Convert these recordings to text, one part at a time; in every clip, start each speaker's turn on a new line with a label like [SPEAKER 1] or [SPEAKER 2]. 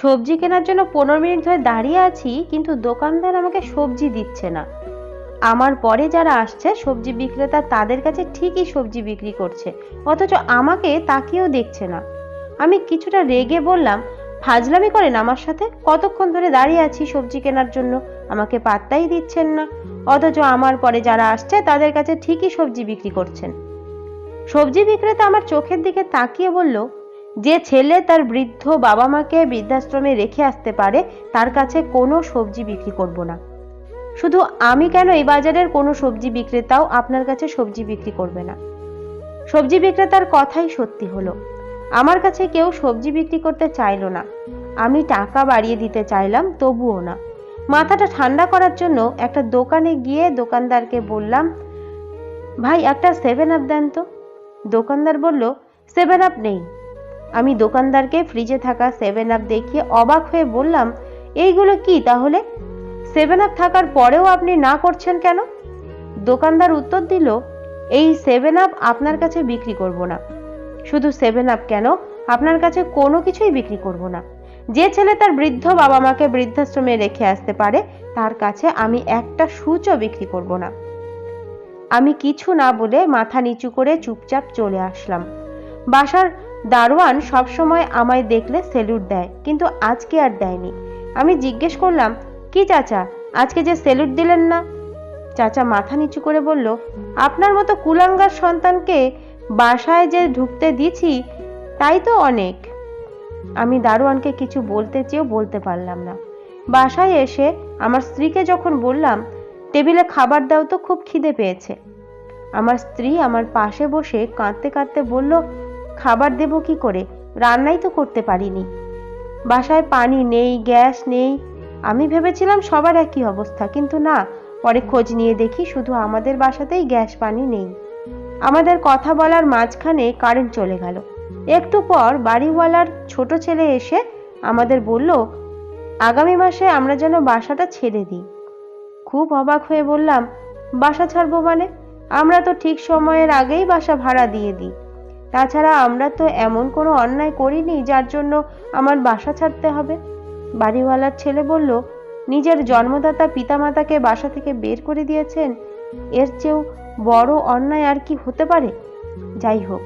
[SPEAKER 1] সবজি কেনার জন্য পনেরো মিনিট ধরে দাঁড়িয়ে আছি, কিন্তু দোকানদার আমাকে সবজি দিচ্ছে না। আমার পরে যারা আসছে, সবজি বিক্রেতা তাদের কাছে ঠিকই সবজি বিক্রি করছে, অথচ আমাকে তাকিয়েও দেখছে না। আমি কিছুটা রেগে বললাম, ফাজলামি করেন আমার সাথে? কতক্ষণ ধরে দাঁড়িয়ে আছি সবজি কেনার জন্য? আমাকে পাত্তাই দিচ্ছেন না। অথচ আমার পরে যারা আসছে, তাদের কাছে ঠিকই সবজি বিক্রি করছেন। সবজি বিক্রেতা আমার চোখের দিকে তাকিয়ে বলল যে ছেলে তার বৃদ্ধ বাবা মাকে বৃদ্ধাশ্রমে রেখে আসতে পারে, তার কাছে কোনো সবজি বিক্রি করব না। শুধু আমি কেন এই বাজারের কোনো সবজি বিক্রেতাও আপনার কাছে সবজি বিক্রি করবে না? সবজি বিক্রেতার কথাই সত্যি হলো। আমার কাছে কেউ সবজি বিক্রি করতে চাইলো না। আমি টাকা বাড়িয়ে দিতে চাইলাম, তবুও না। মাথাটা ঠান্ডা করার জন্য একটা দোকানে গিয়ে দোকানদারকে বললাম, ভাই, একটা সেভেন আপ দেন তো। দোকানদার বলল, সেভেন আপ নেই। আমি দোকানদারকে ফ্রিজে থাকা সেভেন আপ দেখিয়ে অবাক হয়ে বললাম, এইগুলো কি তাহলে? সেভেন আপ থাকার পরেও আপনি না করছেন কেন? দোকানদার উত্তর দিল, এই সেভেন আপ আপনার কাছে বিক্রি করব না। শুধু সেভেন আপ কেন? আপনার কাছে কোনো কিছুই বিক্রি করব না। যে ছেলে তার বৃদ্ধ বাবা মাকে বৃদ্ধাশ্রমে রেখে আসতে পারে, তার কাছে আমি একটা সূচও বিক্রি করব না। আমি কিছু না বলে মাথা নিচু করে চুপচাপ চলে আসলাম। বাসার দারোয়ান সবসময় আমায় দেখলে সেলুট দেয়, কিন্তু আজকে আর দেয়নি। আমি জিজ্ঞেস করলাম, কি চাচা, আজকে যে সেলুট দিলেন না? চাচা মাথা নিচু করে বলল, আপনার মতো কুলাঙ্গার সন্তানকে বাসায় যে ঢুকতে দিছি, তাই তো অনেক। আমি দারোয়ানকে কিছু বলতে চেয়েও বলতে পারলাম না। বাসায় এসে আমার স্ত্রীকে যখন বললাম, টেবিলে খাবার দাও তো, খুব খিদে পেয়েছে। আমার স্ত্রী আমার পাশে বসে কাঁদতে কাঁদতে বলল খাবার দেব কি করে? রান্নাই তো করতে পারিনি। বাসায় পানি নেই, গ্যাস নেই। আমি ভেবেছিলাম সবার একই অবস্থা, কিন্তু না, পরে খোঁজ নিয়ে দেখি শুধু আমাদের বাসাতেই গ্যাস পানি নেই। আমাদের কথা বলার মাঝখানে কারেন্ট চলে গেল। একটু পর বাড়িওয়ালার ছোট ছেলে এসে আমাদের বলল, আগামী মাসে আমরা যেন বাসাটা ছেড়ে দিই। খুব অবাক হয়ে বললাম, বাসা ছাড়বো মানে? আমরা তো ঠিক সময়ের আগেই বাসা ভাড়া দিয়ে দিই। তাছাড়া আমরা তো এমন কোনো অন্যায় করিনি যার জন্য আমার বাসা ছাড়তে হবে। বাড়িওয়ালার ছেলে বলল, নিজের জন্মদাতা পিতামাতাকে বাসা থেকে বের করে দিয়েছেন? এর চেয়েও বড় অন্যায় আর কি হতে পারে? যাই হোক,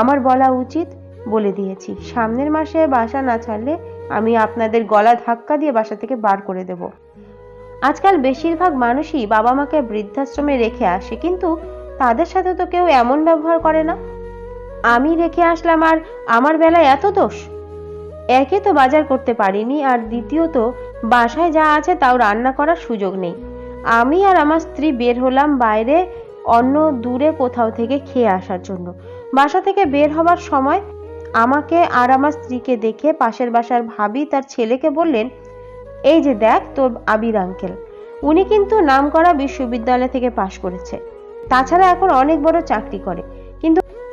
[SPEAKER 1] আমার বলা উচিত, বলে দিয়েছি। সামনের মাসে বাসা না ছাড়লে আমি আপনাদের গলা ধাক্কা দিয়ে বাসা থেকে বার করে দেব। আজকাল বেশিরভাগ মানুষই বাবা মাকে বৃদ্ধাশ্রমে রেখে আসে, কিন্তু তাদের সাথে তো কেউ এমন ব্যবহার করে না। আমি রেখে আসলাম আর আমার বেলায় এত দোষ? একে তো বাজার করতে পারিনি আর দ্বিতীয়ত, বাসায় যা আছে তাও রান্না করার সুযোগ নেই। আমি আর আমার স্ত্রী বের হলাম বাইরে অন্য দূরে কোথাও থেকে খেয়ে আসার জন্য। বাসা থেকে বের হবার সময় আমাকে আর আমার স্ত্রীকে দেখে পাশের বাসার ভাবি তার ছেলেকে বললেন, এই যে দেখ তোর আবির আঙ্কেল উনি কিন্তু নামকরা বিশ্ববিদ্যালয় থেকে পাশ করেছে। তাছাড়া এখন অনেক বড় চাকরি করে।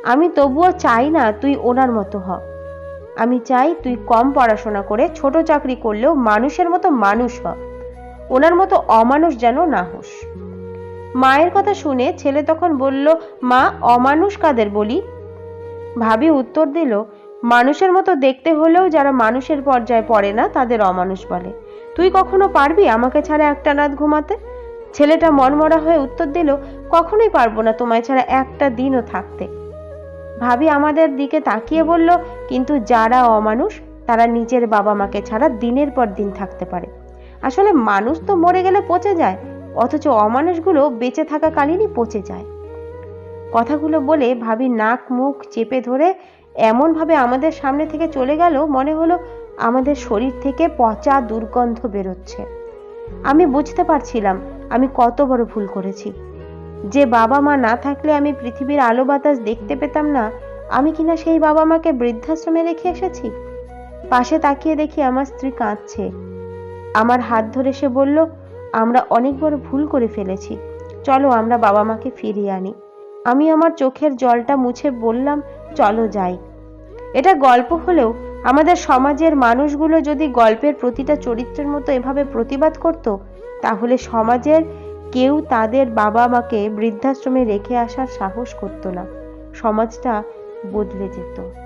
[SPEAKER 1] আমি তবুও চাই না তুই ওনার মতো হ। আমি চাই তুই কম পড়াশোনা করে ছোট চাকরি করলেও মানুষের মতো মানুষ হ। ওনার মতো অমানুষ যেন না হোস। মায়ের কথা শুনে ছেলে তখন বলল, মা, অমানুষ কাদের বলি? ভাবি উত্তর দিল, মানুষের মতো দেখতে হলেও যারা মানুষের পর্যায়ে পড়ে না, তাদের অমানুষ বলে। তুই কখনো পারবি আমাকে ছাড়া একটা রাত ঘুমাতে? ছেলেটা মনমরা হয়ে উত্তর দিল, কখনোই পারব না তোমায় ছাড়া একটা দিনও থাকতে। ভাবি আমাদের দিকে তাকিয়ে বলল, কিন্তু যারা অমানুষ, তারা নিজের বাবা মাকে ছাড়া দিনের পর দিন থাকতে পারে। আসলে মানুষ তো মরে গেলে পচে যায়, অথচ অমানুষগুলো বেঁচে থাকাকালীনই পচে যায়। কথাগুলো বলে ভাবি নাক মুখ চেপে ধরে এমনভাবে আমাদের সামনে থেকে চলে গেল, মনে হলো আমাদের শরীর থেকে পচা দুর্গন্ধ বেরোচ্ছে। আমি বুঝতে পারছিলাম, আমি কত বড় ভুল করেছি। যে বাবা মা না থাকলে আমি পৃথিবীর আলো বাতাস দেখতে পেতাম না, আমি কিনা সেই বাবা মাকে বৃদ্ধাশ্রমে রেখে এসেছি? পাশে তাকিয়ে দেখি আমার স্ত্রী কাঁদছে। আমার হাত ধরে সে বলল, আমরা অনেক বড় ভুল করে ফেলেছি। চলো আমরা বাবা মাকে ফিরিয়ে আনি। আমি আমার চোখের জলটা মুছে বললাম, চলো যাই। এটা গল্প হলেও আমাদের সমাজের মানুষগুলো যদি গল্পের প্রতিটা চরিত্রের মতো এভাবে প্রতিবাদ করত, তাহলে সমাজের কেউ তাদের বাবা মাকে বৃদ্ধাশ্রমে রেখে আসার সাহস করতো না। সমাজটা বদলে যেত।